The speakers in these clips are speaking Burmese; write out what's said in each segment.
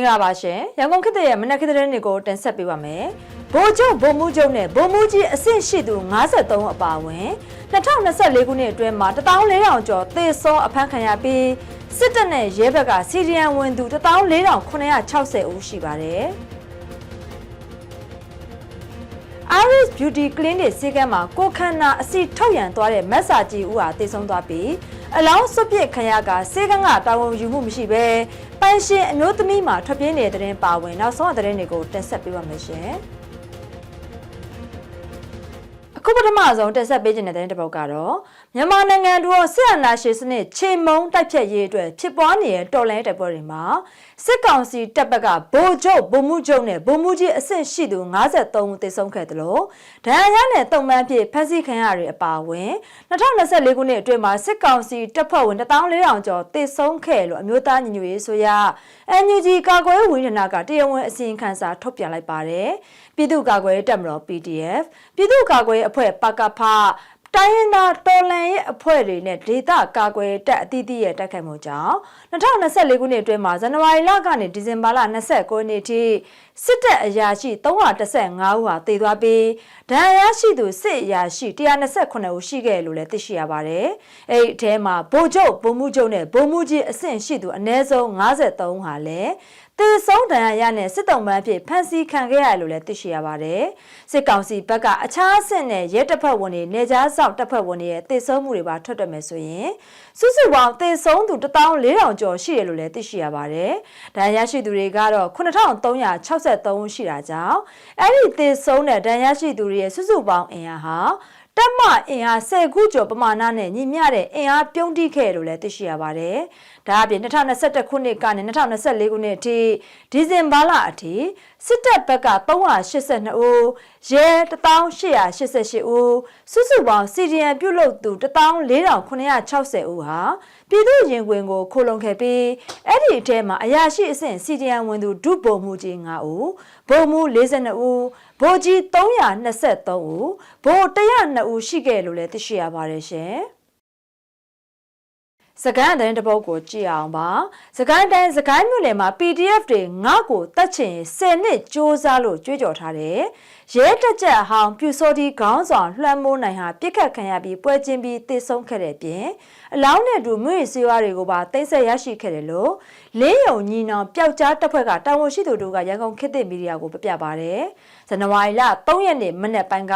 င်္ဂလာပါရှင်ရန်ကုန်ခေတ်ရဲ့မနက်ခင်းသတင်းတွေကိုတင်ဆက်ပေးပါမယ်ဗိုလ်ချုပ်ဗိုလ်မှူးချုပ်နဲ့ဗိုလ်မှူးကြီးအဆင့်ရှိသူ53အပါအဝင်2024ခုနှစ်အတွင်းမှာ14000ကျော်သေဆုံးအဖမ်းခံရပြီးစစ်တပ်နဲ့ရဲဘက်ကစီရီယံဝင်သူ14960ဦးရှိပါတယ် Iris Beauty Clinic ဆေးကမ်းမှာကိုခန္ဓာအစီထုတ်ရန်သွားတဲ့မက်ဆာကြီးဦးဟာတည်ဆုံသွားပြီး အလောင်းစွပ်ပစ်ခရကဆေးကမ်းကတာဝန်ယူမှုမရှိဘဲပန်းရှင်အမျိုးသမီးမှာထွက်ပြေးနေတဲ့တဲ့ပါဝင်နောက်ဆုံးအသတင်းတွေကိုတင်ဆက်ပေးပါမယ်ရှင်။အခုပထမဆုံးတက်ဆက်ပေးခြင်းတဲ့တဲ့တစ်ပုတ်ကတော့မြန်မာနိုင်ငံတို့ဆရာနာရှင်စနစ်ချိန်မုံတိုက်ဖြတ်ရေးအတွက်ဖြစ်ပွားနေတဲ့တော်လှန်ရေးတိုက်ပွဲတွေမှာစစ်ကောင်စီတပ်ဘက်ကဗိုလ်ချုပ်ဗိုလ်မှူးချုပ်နဲ့ဗိုလ်မှူးကြီးအဆင့်ရှိသူ53ဦးသေဆုံးခဲ့တယ်လို့ဒဏ်ရာရတဲ့တုံ့ပန်းဖြစ်ဖမ်းဆီးခံရတဲ့အပါအဝင်2024ခုနှစ်အတွင်းမှာစစ်ကောင်စီတပ်ဖွဲ့ဝင်14000ကျော်သေဆုံးခဲ့လို့အမျိုးသားညီညွတ်ရေးဆိုရ NUG ကာကွယ်ရေးဝန်ကြီးဌာနကတရားဝင်အစီရင်ခံစာထုတ်ပြန်လိုက်ပါတယ်ပြည်သူ့ကာကွယ်ရေးတပ်မတော် PDF ပြည်သူ့ကာကွယ်ရေးအဖွဲ့ပကဖ တိုင်းရင်းသားတော်လန်ရဲ့အဖွဲ့တွေနဲ့ဒေသကာကွယ်တပ်အသီးသီးရဲ့တိုက်ခိုက်မှုကြောင့်2024ခုနှစ်အတွင်းမှာဇန်နဝါရီလကနေဒီဇင်ဘာလ29ရက်နေ့ထိစစ်တပ်အရာရှိ315ဦးဟာတည်သွားပြီးဒဏ်ရာရှိသူစစ်အရာရှိ129ဦးရှိခဲ့လို့လည်းသိရှိရပါတယ်။အဲဒီအထဲမှာဗိုလ်ချုပ်ဗိုလ်မှူးချုပ်နဲ့ဗိုလ်မှူးကြီးအဆင့်ရှိသူအနည်းဆုံး53ဦးဟာလည်း တေဆုံးဒဏ်ရာရနဲ့စစ်တုံးပန်းဖြစ်ဖမ်းဆီးခံခဲ့ရတယ်လို့လည်းသိရှိရပါတယ်။စစ်ကောင်စီဘက်ကအခြားအဆင့်နဲ့ရဲတပ်ဖွဲ့ဝင်တွေနေကြားဆောင်တပ်ဖွဲ့ဝင်တွေရဲ့တေဆုံးမှုတွေပါထွက်တယ်မယ်ဆိုရင်စုစုပေါင်းတေဆုံးသူ14000ကျော်ရှိတယ်လို့လည်းသိရှိရပါတယ်။ဒဏ်ရာရှိသူတွေကတော့9363ဦးရှိတာကြောင့်အဲ့ဒီတေဆုံးတဲ့ဒဏ်ရာရှိသူတွေရဲ့စုစုပေါင်းအင်အားဟာ တက်မအင်အား10ခုကျော်ပမာဏနဲ့ညီမျှတဲ့အင်အားပြုံးတိခဲ့လို့လည်းသိရှိရပါတယ်။ဒါအပြင်2021ခုနှစ်ကနေ2024ခုနှစ်အထိဒီဇင်ဘာလအထိစစ်တပ်ဘက်က382ဦးရဲ1888ဦးစုစုပေါင်းစီဒီယန်ပြုတ်လုသူ14960ဦးဟာပြည်သူရင်ခွင်ကိုခိုလုံခဲ့ပြီးအဲ့ဒီအထဲမှာအရာရှိအဆင့်စီဒီယန်ဝင်သူဒုဗိုလ်မှူးကြီး9ဦးဗိုလ်မှူး42ဦး ဗိုလ်ကြီး323ဦးဗိုလ်102ဦးရှိခဲ့လို့လည်းသိရှိရပါတယ်ရှင်စကိုင်းတိုင်းတပုတ်ကိုကြည့်အောင်ပါစကိုင်းတိုင်းစကိုင်းမြို့နယ်မှာ PDF တွေငါ့ကိုတတ်ချင်10နှစ်စ조사လို့ကြွေးကြော်ထားတယ်ရဲတက်ကြအဟောင်းပြူစောဒီခေါင်းဆောင်လွှမ်းမိုးနိုင်ဟာပြစ်ခတ်ခံရပြီးပွဲချင်းပြီးတေဆုံးခဲ့တဲ့ပြင်အလောင်းနဲ့တူမြို့ရစေဝါတွေကိုပါတိမ့်ဆက်ရရှိခဲ့တယ်လို့ လင်းယုံညီနောင်ပျောက်ကြားတပ်ဖွဲ့ကတာဝန်ရှိသူတို့ကရန်ကုန်ခေတ်သစ်မီဒီယာကိုပြပြပါတယ်ဇန်နဝါရီလ3ရက်နေ့မနေ့ပိုင်းက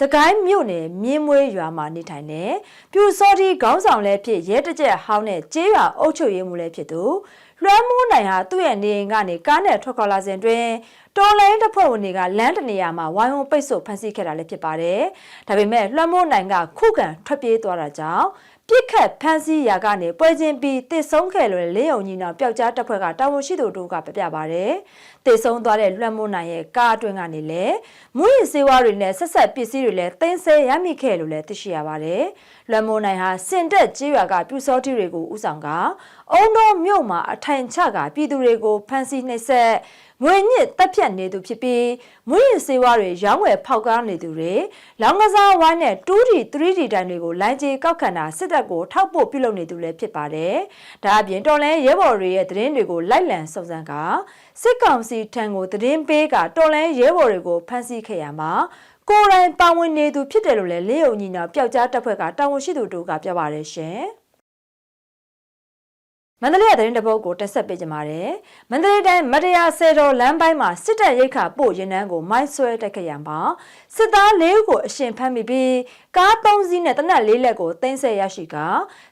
စကိုင်းမြို့နယ်မြင်းမွေးရွာမှာနေထိုင်တဲ့ပြူစောဒီခေါင်းဆောင်လည်းဖြစ်ရဲတကြက်ဟောင်းနဲ့ကျေးရွာအုပ်ချုပ်ရေးမှုလည်းဖြစ်သူလွှမ်းမိုးနိုင်ဟာသူ့ရဲ့နေအိမ်ကနေကားနဲ့ထွက်ခွာလာစဉ်တွင်တော်လိုင်းတပ်ဖွဲ့ဝင်တွေကလမ်းတနေရာမှာဝိုင်းဝန်းပိတ်ဆို့ဖမ်းဆီးခဲ့တာလည်းဖြစ်ပါတယ်။ဒါပေမဲ့လွှမ်းမိုးနိုင်ကခုခံထွက်ပြေးသွားတာကြောင့် ပြစ်ခတ်ဖမ်းဆီးရာကနေပွဲချင်းပြီးတစ်ဆုံးခဲ့လို့လေးယုံညီနောင်ပျောက်ကြားတပ်ဖွဲ့ကတာဝန်ရှိသူတို့ကပြပြပါတယ်။တစ်ဆုံးသွားတဲ့လွှမ်းမိုးနိုင်ရဲ့ကားအတွင်းကနေလည်းမူရစေဝါတွေနဲ့ဆက်ဆက်ပစ္စည်းတွေလည်းတင်းဆဲရမိခဲ့လို့လည်းသိရှိရပါတယ်။လွှမ်းမိုးနိုင်ဟာစင်တက်ကြေးရွာကပြူစောတိတွေကိုဥဆောင်ကအုံတော်မြို့မှာအထိုင်ချကပြည်သူတွေကိုဖမ်းဆီးနှိပ်စက်ငွေညစ်တက်ဖြတ်နေသူဖြစ်ပြီးမွေးရင်စေဝါတွေရောင်းဝယ်ဖောက်ကားနေသူတွေလောင်ကစားဝိုင်းနဲ့ 2D 3D တိုင်တွေကိုလိုင်းကြေကောက်ခံတာစစ်တပ်ကိုထောက်ပို့ပြုလုပ်နေသူလည်းဖြစ်ပါတယ်။ဒါအပြင်တော်လန်ရဲဘော်တွေရဲ့သတင်းတွေကိုလိုက်လံစုံစမ်းကစစ်ကောင်စီထံကိုသတင်းပေးကတော်လန်ရဲဘော်တွေကိုဖမ်းဆီးခဲ့ရမှာကိုယ်တိုင်ပါဝင်နေသူဖြစ်တယ်လို့လည်းလေးယုံညီနာပျောက်ကြားတပ်ဖွဲ့ကတာဝန်ရှိသူတို့ကပြောပါတယ်ရှင်။မန္တလေးသတင်းတပုတ်ကိုတက်ဆက်ပေးကြပါမယ်။မန္တလေးတိုင်းမတရားဆယ်တော်လမ်းပိုင်းမှာစစ်တပ်ရိတ်ခါပို့ရင်နှန်းကိုမိုင်းဆွဲတက်ခဲ့ရမှာစစ်သား၄ဦးကိုအရှင်ဖမ်းမိပြီးကား၃စီးနဲ့တနက်၄လက်ကိုသိမ်းဆည်းရရှိက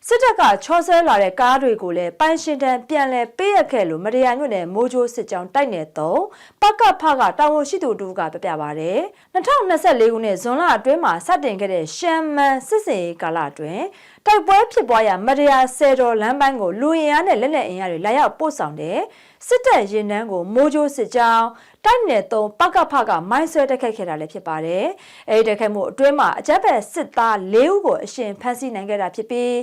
စစ်တပ်ကချောဆဲလာတဲ့ကားတွေကိုလည်းပိုင်ရှင်တန်ပြန်လဲပေးရခဲ့လို့မတရားညွတ်တဲ့မိုးချိုးစစ်ကြောင်းတိုက်နေတော့ပကဖကတာဝန်ရှိသူတို့ကပြပြပါတယ်2024ခုနှစ်ဇွန်လအတွင်းမှာစတင်ခဲ့တဲ့ရှမ်းမန်စစ်စင်ရေးကာလအတွင်းတိုက်ပွဲဖြစ်ပွားရာမတရားဆယ်တော်လမ်းပိုင်းကိုလူရင်အားနဲ့လက်လက်အင်အားတွေလာရောက်ပို့ဆောင်တဲ့ စစ်တပ်ရင်နှန်းကိုမိုးကြိုးစစ်ကြောင်းတိုက်နယ်သုံးပကဖကမိုင်းဆွဲတက်ခိုက်ခဲ့တာလည်းဖြစ်ပါတယ်။အဲဒီတက်ခိုက်မှုအတွင်းမှာအကြက်ဘက်စစ်သား၄ဦးကိုအရှင်ဖမ်းဆီးနိုင်ခဲ့တာဖြစ်ပြီး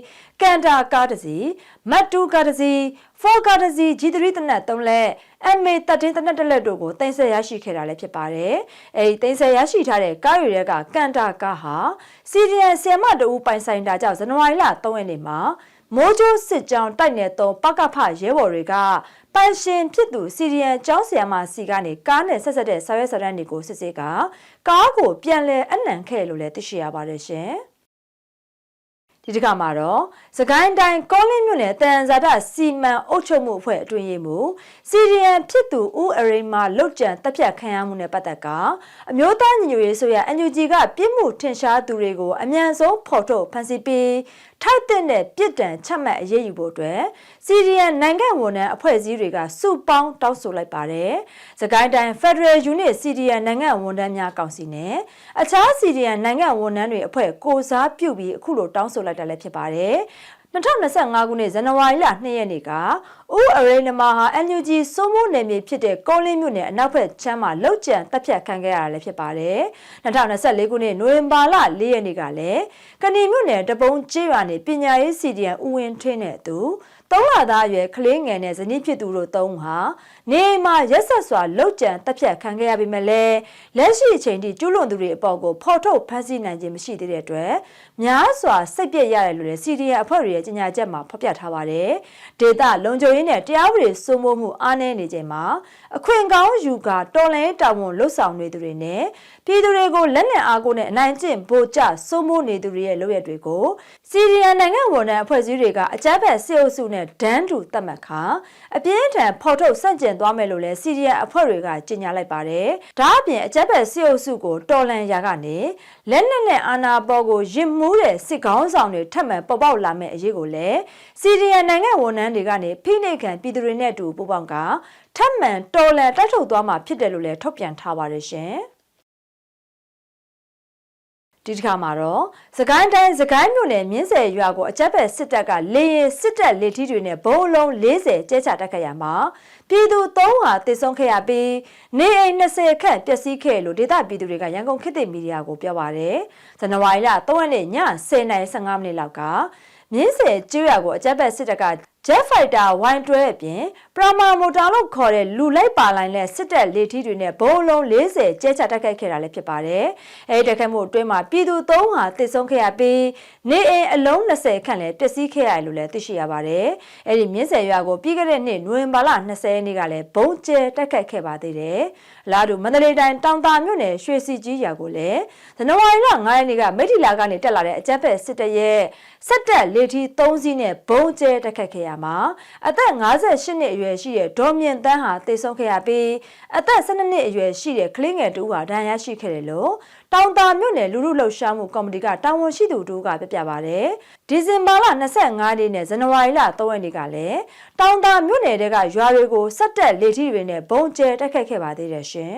ကန်တာကားတစ်စီးမတ်တူကားတစ်စီးဖော်ကားတစ်စီးဂျီသရီတနက်၃လက်အမေတတင်းတနက်တစ်လက်တို့ကိုတင်ဆက်ရရှိခဲ့တာလည်းဖြစ်ပါတယ်။အဲဒီတင်ဆက်ရရှိထားတဲ့ကားတွေတွေကကန်တာကားဟာစီဒီအန်ဆီယမတူပိုင်ဆိုင်တာကြောင့်ဇန်နဝါရီလ3ရက်နေ့မှာ မိုးကြိုးစစ်ကြောင်းတိုက်နယ်သုံးပကဖရဲဘော်တွေကပန်ရှင်ဖြစ်သူစီရီယန်ကျောင်းဆရာမစီကနေကားနဲ့ဆက်ဆက်တဲ့ဆော်ရဲဆော်ရန်တွေကိုစစ်ဆေးကကားကိုပြန်လဲအနံခဲ့လို့လည်းသိရှိရပါတယ်ရှင်။ဒီတစ်ခါမှာတော့စကိုင်းတိုင်းကောလင်းမြို့နယ်တန်ဇာတစီမံအုပ်ချုပ်မှုအဖွဲ့အတွင်းရေးမှူးစီရီယန်ဖြစ်သူဦးအရိန်မာလုတ်ကြံတပ်ဖြတ်ခံရမှုနဲ့ပတ်သက်ကအမျိုးသားညီညွတ်ရေးဆိုရ NUG ကပြစ်မှုထင်ရှားသူတွေကိုအမြန်ဆုံးဖော်ထုတ်ဖမ်းဆီးပြီး ထိုက်တဲ့ပြစ်ဒဏ်ချမှတ်အရေးယူဖို့အတွက်စီရီယန်နိုင်ငံဝန်ထမ်းအဖွဲ့အစည်းတွေကစုပေါင်းတောင်းဆိုလိုက်ပါတယ်။စကိုင်းတိုင်း Federal Unit စီရီယန်နိုင်ငံဝန်ထမ်းများကောင်စီနဲ့အခြားစီရီယန်နိုင်ငံဝန်ထမ်းတွေအဖွဲ့ကိုစားပြုပြီးအခုလိုတောင်းဆိုလိုက်တာလည်းဖြစ်ပါတယ်။ 2025ခုနှစ်ဇန်နဝါရီလ2ရက်နေ့ကဦးအရိနမဟာ NUG စိုးမိုးနယ်မြေဖြစ်တဲ့ကောလင်းမြို့နယ်အနောက်ဘက်ချမ်းမှာလောက်ကျန်တပ်ဖြတ်ခံခဲ့ရတာလည်းဖြစ်ပါတယ်။2024ခုနှစ်နိုဝင်ဘာလ4ရက်နေ့ကလည်းကဏီမြို့နယ်တပုံးကျေးရွာနေပညာရေးစီဒီအန်ဦးဝင်းထင်းနဲ့အတူ သုံးလသားအရွယ်ကလေးငယ်နဲ့ဇနီးဖြစ်သူတို့သုံးဟာနေမှာရက်ဆက်စွာလှုပ်ကြံတက်ဖြတ်ခံခဲ့ရပေမဲ့လည်းလက်ရှိအချိန်ထိကျူးလွန်သူတွေအပေါ်ကိုဖော်ထုတ်ဖမ်းဆီးနိုင်ခြင်းမရှိသေးတဲ့အတွက်များစွာစိတ်ပြည့်ရတယ်လို့လည်းစီဒီအအဖွဲ့တွေရဲ့ကြေညာချက်မှာဖော်ပြထားပါတယ်။ဒေတာလုံခြုံရေးနဲ့တရားဥပဒေစိုးမိုးမှုအားနည်းနေချိန်မှာအခွင့်ကောင်းယူကာတော်လှန်ရေးတာဝန်လှုပ်ဆောင်နေသူတွေနဲ့ပြည်သူတွေကိုလက်နက်အားကိုနဲ့အနိုင်ကျင့်ဗိုလ်ကျစိုးမိုးနေသူတွေရဲ့လုပ်ရက်တွေကို စီရီယန်နိုင်ငံဝန်ထမ်းအဖွဲ့အစည်းတွေကအကြမ်းဖက်စစ်အုပ်စုနဲ့ဒန်းတူသတ်မှတ်ခါအပြင်းထန်ဖော်ထုတ်ဆန့်ကျင်သွားမယ်လို့လည်းစီရီယန်အဖွဲ့တွေကကြေညာလိုက်ပါတယ်။ဒါအပြင်အကြမ်းဖက်စစ်အုပ်စုကိုတော်လှန်ရာကနေလက်နက်နဲ့အာဏာပေါ်ကိုရစ်မှုတဲ့စစ်ကောင်းဆောင်တွေထပ်မံပေါ်ပေါက်လာမယ့်အရေးကိုလည်းစီရီယန်နိုင်ငံဝန်ထမ်းတွေကနေဖိနှိပ်ခံပြည်သူတွေနဲ့အတူပူးပေါင်းကထပ်မံတော်လှန်တိုက်ထုတ်သွားမှာဖြစ်တယ်လို့လည်းထုတ်ပြန်ထားပါတယ်ရှင်။ ဒီတစ်ခါမှာတော့စကိုင်းတိုင်းစကိုင်းမြို့နယ်မြင်းဆယ်ရွာကိုအကြက်ဘက်စစ်တပ်ကလေရင်စစ်တပ်လေထီးတွေနဲ့ဘုံလုံး40ကျဲချတက်ခဲ့ရမှာပြည်သူ3ဟာတည်ဆုံးခဲ့ရပြီးနေအိမ်20ခန့်ပျက်စီးခဲ့လို့ဒေသပြည်သူတွေကရန်ကုန်ခေတ်သစ်မီဒီယာကိုပြောပါတယ်ဇန်နဝါရီလ3ရက်နေ့ည10:15မိနစ်လောက်ကမြင်းဆယ်ကျွော်ကိုအကြက်ဘက်စစ်တပ်က Jet Fighter Y12 အပြင်ပရမာမိုတာလို့ခေါ်တဲ့လူလိုက်ပါလိုင်းနဲ့စစ်တပ်လေထီးတွေနဲ့ဘုံလုံး40ကျဲချတိုက်ခိုက်ခဲ့တာလည်းဖြစ်ပါတယ်။အဲဒီတိုက်ခိုက်မှုအတွင်းမှာပြည်သူ3ဟာတိတ်ဆုံးခဲ့ရပြီးနေအိမ်အလုံး20ခန့်လည်းပျက်စီးခဲ့ရတယ်လို့လည်းသိရှိရပါတယ်။အဲဒီမြင်းဆယ်ရွာကိုပြီးခဲ့တဲ့နှစ်နိုဝင်ဘာလ20ရက်နေ့ကလည်းဘုံကျဲတိုက်ခိုက်ခဲ့ပါသေးတယ်။လာတူမန္တလေးတိုင်းတောင်တာမြို့နယ်ရွှေစီကြီးရွာကိုလည်းဇန်နဝါရီလ9ရက်နေ့ကမိထီလာကနေတက်လာတဲ့အကြမ်းဖက်စစ်တပ်ရဲ့စစ်တပ်လေထီး3စီးနဲ့ဘုံကျဲတိုက်ခိုက်ခဲ့ရမှာအသက်58နှစ်အရွယ်ရှိတဲ့ဒေါ်မြင့်တန်းဟာတေဆုံးခဲ့ရပြီးအသက်12နှစ်အရွယ်ရှိတဲ့ကလေးငယ်တူဟာဒဏ်ရာရှိခဲ့တယ်လို့တောင်တာမြို့နယ်လူလူလှုပ်ရှားမှုကော်မတီကတာဝန်ရှိသူတို့ကပြပြပါတယ်ဒီဇင်ဘာလ25ရက်နဲ့ဇန်နဝါရီလ3ရက်နေ့ကလည်းတောင်တာမြို့နယ်တွေကရွာတွေကိုစက်တက်လေထီတွေနဲ့ဘုံကျဲတိုက်ခိုက်ခဲ့ပါသေးတယ်ရှင်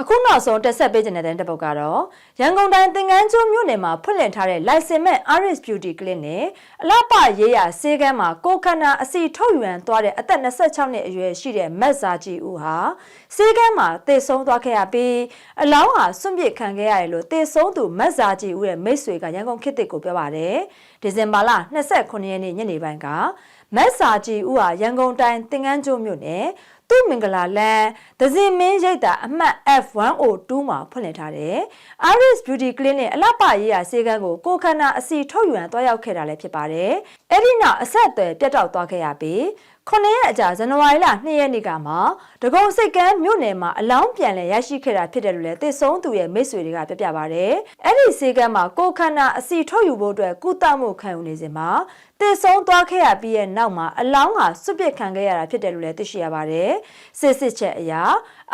အခုနောက်ဆုံးတက်ဆက်ပေးခြင်းတဲ့တပုတ်ကတော့ရန်ကုန်တိုင်းသင်္ကန်းကျွန်းမြို့နယ်မှာဖွင့်လှစ်ထားတဲ့ license မဲ့ Iris Beauty Clinic နဲ့အလှပရေးရဆေးကမ်းမှာကိုခန္ဓာအစီထုတ်ယူရန်သွားတဲ့အသက်26နှစ်အရွယ်ရှိတဲ့မက်ဇာကြီးဦးဟာဆေးကမ်းမှာသေဆုံးသွားခဲ့ရပြီးအလောင်းဟာစွန့်ပစ်ခံခဲ့ရတယ်လို့သေဆုံးသူမက်ဇာကြီးဦးရဲ့မိတ်ဆွေကရန်ကုန်ခေတ်သစ်ကိုပြောပါတယ်ဒီဇင်ဘာလ29ရက်နေ့ညနေပိုင်းက မက်ဆာဂျီဦးဟာရန်ကုန်တိုင်းသင်္ကန်းကျွန်းမြို့နယ်သူ့မင်္ဂလာလန်ဒဇင်မင်းရိတ်တာအမှတ် F102 မှာဖွင့်လှစ်ထားတဲ့ Iris Beauty Clinic အလှပရေးရာဆေးကန်းကိုကိုခန္ဓာအစီထုတ်ယူရန်တွားရောက်ခဲ့တာလည်းဖြစ်ပါတယ်။အဲ့ဒီနောက်အဆက်အသွယ်ပြတ်တောက်သွားခဲ့ရပြီး ခုနှစ်ရက်အကြာဇန်နဝါရီလ2ရက်နေ့ကမှဒဂုံစိတ်ကမ်းမြို့နယ်မှာအလောင်းပြန်လည်ရရှိခဲ့တာဖြစ်တယ်လို့လည်းသိဆုံးသူရဲ့မိတ်ဆွေတွေကပြပြပါဗျ။အဲ့ဒီစိတ်ကမ်းမှာကိုခန္ဓာအစီထုတ်ယူဖို့အတွက်ကုသမှုခံယူနေစဉ်မှာတည်ဆုံးသွားခဲ့ရပြီးရဲ့နောက်မှာအလောင်းဟာစွန့်ပစ်ခံခဲ့ရတာဖြစ်တယ်လို့လည်းသိရှိရပါတယ်။စစ်စစ်ချက်အရာ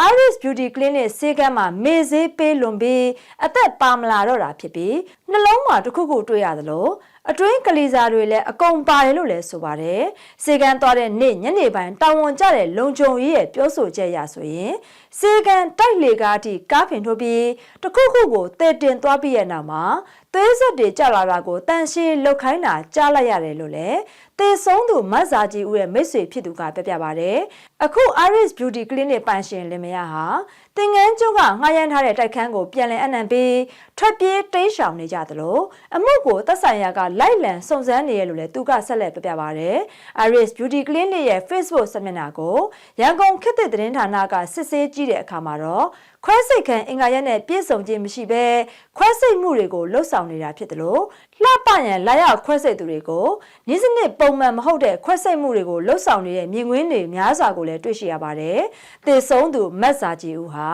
Iris Beauty Clinic ဆေးကမ်းမှာမေဈေးပေးလွန်ပြီးအသက်ပါမလာတော့တာဖြစ်ပြီးနှလုံးမှာတစ်ခုခုတွေ့ရသလိုအတွင်းကလေးစားတွေလည်းအကုန်ပါတယ်လို့လည်းဆိုပါတယ်။စေကန်သွားတဲ့နေ့ညနေပိုင်းတာဝန်ကျတဲ့လုံခြုံရေးရဲ့ပြောဆိုချက်ရဆိုရင်စေကန်တိုက်လေကားအထိကားဖင်ထုတ်ပြီးတခုခုကိုတည်တင်သွားပြီးရဲ့နောက်မှာသွေးဆက်တွေကျလာတာကိုတန်ရှင်းလုတ်ခိုင်းတာကြားလိုက်ရတယ်လို့လည်းသေဆုံးသူမတ်ဇာကြီးဦးရဲ့မိတ်ဆွေဖြစ်သူကပြပြပါတယ်။အခု Iris Beauty Clinic ပိုင်ရှင်လင်မယားဟာ င်ငန်းကျုံကငှားရမ်းထားတဲ့တိုက်ခန်းကိုပြန်လည်အနှံပြီးထွက်ပြေးတိမ်းရှောင်နေကြသလိုအမှုကိုသက်ဆိုင်ရာကလိုက်လံစုံစမ်းနေရလို့လည်းသူကဆက်လက်ပြပြပါဗျ။ Iris Beauty Clinic ရဲ့ Facebook စာမျက်နှာကိုရန်ကုန်ခေတ်သစ်သတင်းဌာနကစစ်ဆေးကြည့်တဲ့အခါမှာတော့ခွဲစိတ်ခန်းအင်္ဂါရက်နဲ့ပြည့်စုံခြင်းမရှိဘဲခွဲစိတ်မှုတွေကိုလှုပ်ဆောင်နေတာဖြစ်တယ်လို့လှပရန်လာရောက်ခွဲစိတ်သူတွေကိုနေ့စနစ်ပုံမှန်မဟုတ်တဲ့ခွဲစိတ်မှုတွေကိုလှုပ်ဆောင်နေတဲ့မြင်ကွင်းတွေများစွာကိုလည်းတွေ့ရှိရပါတယ်။သေဆုံးသူမတ်စာကြည်ဦးဟာ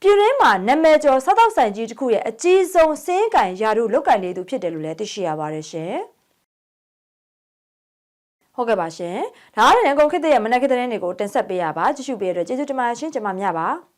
ပြည်ရင်းမှာနာမည်ကျော်စားတောက်ဆိုင်ကြီးတစ်ခုရဲ့အကြီးဆုံးစင်းကင်ယာရုလုတ်ကင်နေသူဖြစ်တယ်လို့လည်းသိရှိရပါတယ်ရှင်။ဟုတ်ကဲ့ပါရှင်။ဒါကလည်းရန်ကုန်ခေတ်သစ်ရဲ့မနက်ခင်းသတင်းတွေကိုတင်ဆက်ပေးရပါကြည့်ရှုပေးရတဲ့ကျေးဇူးတင်ပါတယ်ရှင်ကျွန်မမြပါ။